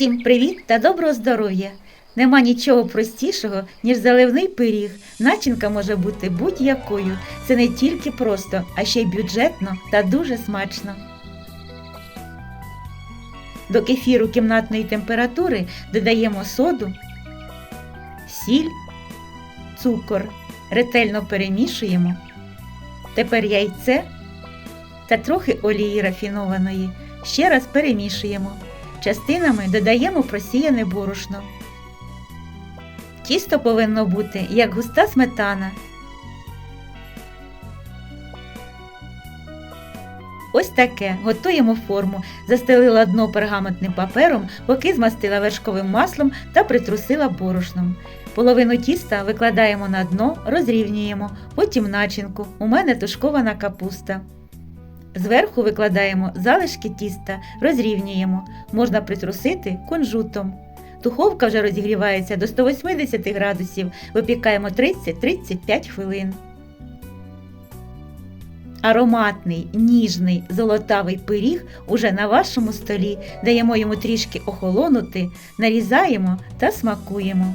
Всім привіт та доброго здоров'я! Нема нічого простішого, ніж заливний пиріг. Начинка може бути будь-якою. Це не тільки просто, а ще й бюджетно та дуже смачно. До кефіру кімнатної температури додаємо соду, сіль, цукор. Ретельно перемішуємо. Тепер яйце та трохи олії рафінованої. Ще раз перемішуємо. Частинами додаємо просіяне борошно. Тісто повинно бути як густа сметана. Ось таке. Готуємо форму. Застелила дно пергаментним папером, поки змастила вершковим маслом та притрусила борошном. Половину тіста викладаємо на дно, розрівнюємо, потім начинку. У мене тушкована капуста. Зверху викладаємо залишки тіста, розрівнюємо. Можна притрусити кунжутом. Духовка вже розігрівається до 180 градусів. Випікаємо 30-35 хвилин. Ароматний, ніжний, золотавий пиріг уже на вашому столі. Даємо йому трішки охолонути, нарізаємо та смакуємо.